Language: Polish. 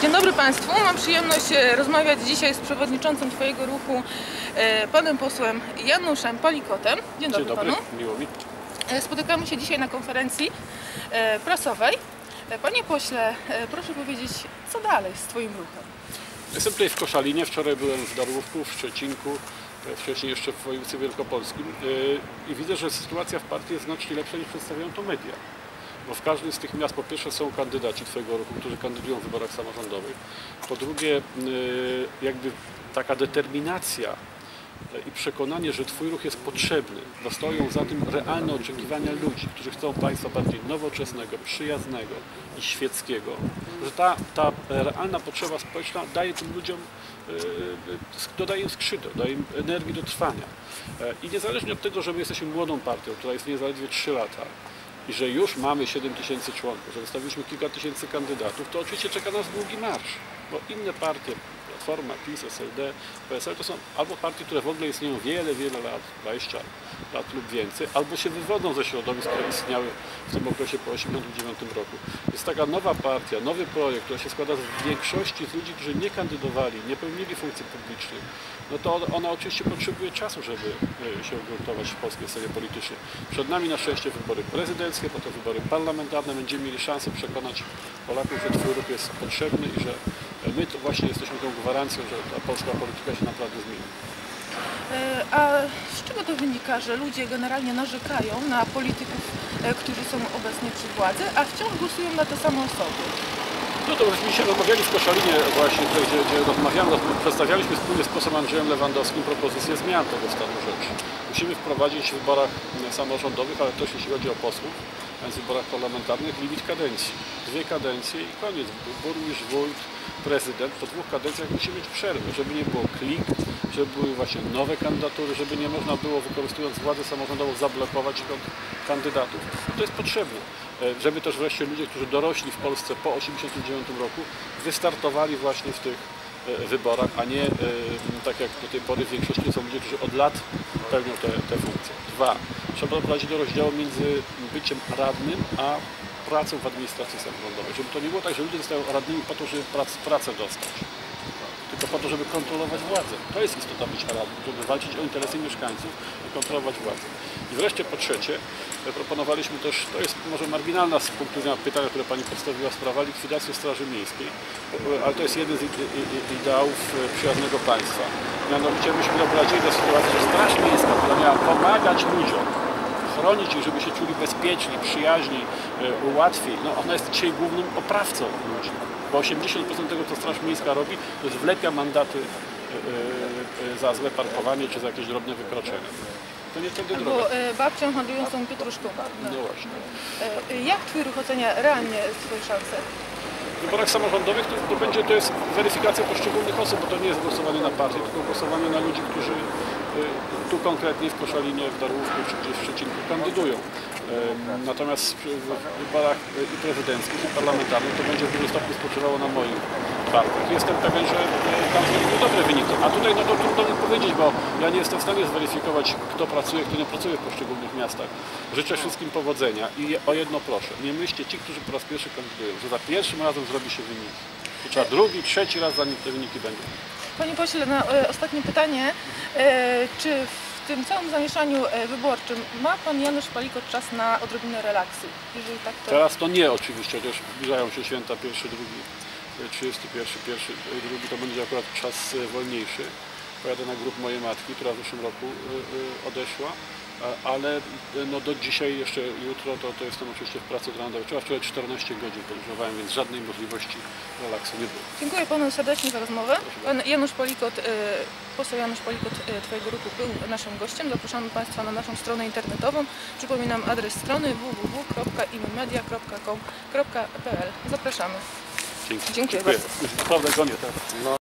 Dzień dobry Państwu. Mam przyjemność e, rozmawiać dzisiaj z przewodniczącym Twojego ruchu, e, panem posłem Januszem Palikotem. Dzień dobry, Dzień dobry, panu. miło mi. E, Spotykamy się dzisiaj na konferencji prasowej. Panie pośle, proszę powiedzieć, co dalej z Twoim ruchem? Jestem tutaj w Koszalinie, wczoraj byłem w Darłówku, w Szczecinku, wcześniej jeszcze w województwie wielkopolskim i widzę, że sytuacja w partii jest znacznie lepsza niż przedstawiają to media. Bo w każdym z tych miast po pierwsze są kandydaci Twojego ruchu, którzy kandydują w wyborach samorządowych. Po drugie e, jakby taka determinacja e, i przekonanie, że Twój ruch jest potrzebny, bo stoją za tym realne oczekiwania ludzi, którzy chcą państwa bardziej nowoczesnego, przyjaznego i świeckiego, że ta, ta realna potrzeba społeczna daje tym ludziom, e, dodaje im daje im energii do trwania. E, I niezależnie od tego, że my jesteśmy młodą partią, która istnieje zaledwie 3 lata, i że już mamy 7 tysięcy członków, że wystawiliśmy kilka tysięcy kandydatów, to oczywiście czeka nas długi marsz, bo inne partie, Platforma, PiS, SLD, PSL to są albo partie, które w ogóle istnieją wiele, wiele lat, 20 lat lub więcej, albo się wywodzą ze środowisk, które istniały w tym okresie po 1989 roku. Jest taka nowa partia, nowy projekt, który się składa z większości z ludzi, którzy nie kandydowali, nie pełnili funkcji publicznych, no to ona- oczywiście potrzebuje czasu, żeby e, się ugruntować w polskiej scenie politycznej. Przed nami na szczęście wybory prezydenckie, potem wybory parlamentarne. Będziemy mieli szansę przekonać Polaków, że Twój ruch jest potrzebny i że my to właśnie jesteśmy tą gwarancją, że ta polska polityka się naprawdę zmieni. E, A z czego to wynika, że ludzie generalnie narzekają na polityków, e, którzy są obecnie przy władzy, a wciąż głosują na te same osoby? No to myśmy się rozmawiali w Koszalinie właśnie, tutaj, gdzie, gdzie rozmawiamy, przedstawialiśmy wspólnie z posłem Andrzejem Lewandowskim propozycję zmian tego stanu rzeczy. Musimy wprowadzić w wyborach mm, samorządowych, ale też jeśli chodzi o posłów, a więc w wyborach parlamentarnych, limit kadencji. Dwie kadencje i koniec. Burmistrz, wójt, prezydent po dwóch kadencjach musi mieć przerwę, żeby nie było klik, żeby były właśnie nowe kandydatury, żeby nie można było wykorzystując władzę samorządową zablokować kand- kandydatów. To jest potrzebne, e, żeby też wreszcie ludzie, którzy dorośli w Polsce po 1989 roku, wystartowali właśnie w tych wyborach, a nie e, tak jak do tej pory w większości są ludzie, którzy od lat pełnią te, te funkcje. Dwa, trzeba doprowadzić do rozdziału między byciem radnym, a pracą w administracji samorządowej. Żeby to nie było tak, że ludzie zostają radnymi po to, żeby prac, pracę dostać tylko po to, żeby kontrolować władzę. To jest istota bycia radnym, żeby walczyć o interesy mieszkańców i kontrolować władzę. I wreszcie po trzecie, proponowaliśmy też, to jest może marginalna z punktu widzenia pytania, które Pani postawiła, sprawa likwidacji Straży Miejskiej, ale to jest jeden z ideałów e, przyjaznego państwa. Mianowicie myśmy doprowadzili do sytuacji, że Straż Miejska, która miała pomagać ludziom, chronić ich, żeby się czuli bezpieczniej, przyjaźniej, e, łatwiej. No, ona jest dzisiaj głównym oprawcą ludzi. Bo 80% tego, co Straż Miejska robi, to jest wlepia mandaty e, e, za złe parkowanie czy za jakieś drobne wykroczenia. To nie tędy droga. E, babcią handlującą pietruszką. No właśnie. E, e, Jak Twój ruch ocenia realnie swoje szanse? W wyborach samorządowych to, to będzie to jest weryfikacja poszczególnych osób, bo to nie jest głosowanie na partię, tylko głosowanie na ludzi, którzy tu konkretnie w Koszalinie, w Darłówku czy w Szczecinku kandydują. Natomiast w wyborach y, i prezydenckich, i parlamentarnych to będzie w dużym stopniu spoczywało na moich partiach. Jestem pewien, że y, tam będą dobre wyniki. A tutaj no to trudno mi powiedzieć, bo ja nie jestem w stanie zweryfikować, kto pracuje, kto nie pracuje w poszczególnych miastach. Życzę wszystkim powodzenia i o jedno proszę, nie myślcie ci, którzy po raz pierwszy kandydują, że za pierwszym razem zrobi się wynik. Trzeba drugi, trzeci raz, zanim te wyniki będą. Panie pośle, na e, ostatnie pytanie. E, czy w tym całym zamieszaniu e, wyborczym ma pan Janusz Palikot czas na odrobinę relaksu? Jeżeli tak, to... Teraz to nie oczywiście, chociaż zbliżają się święta pierwszy, drugi, e, 31, pierwszy, drugi to będzie akurat czas wolniejszy. Pojadę na grób mojej matki, która w zeszłym roku odeszła, ale no do dzisiaj, jeszcze jutro, to, to jestem oczywiście w pracy grandowej. Trzeba wczoraj 14 godzin podróżowałem, więc żadnej możliwości relaksu nie było. Dziękuję panu serdecznie za rozmowę. Pan Janusz Palikot, e, poseł Janusz Palikot e, Twojego ruchu był naszym gościem. Zapraszamy Państwa na naszą stronę internetową. Przypominam adres strony www.immedia.com.pl. Zapraszamy. Dzięki. Dziękuję Już naprawdę koniec. tak? No.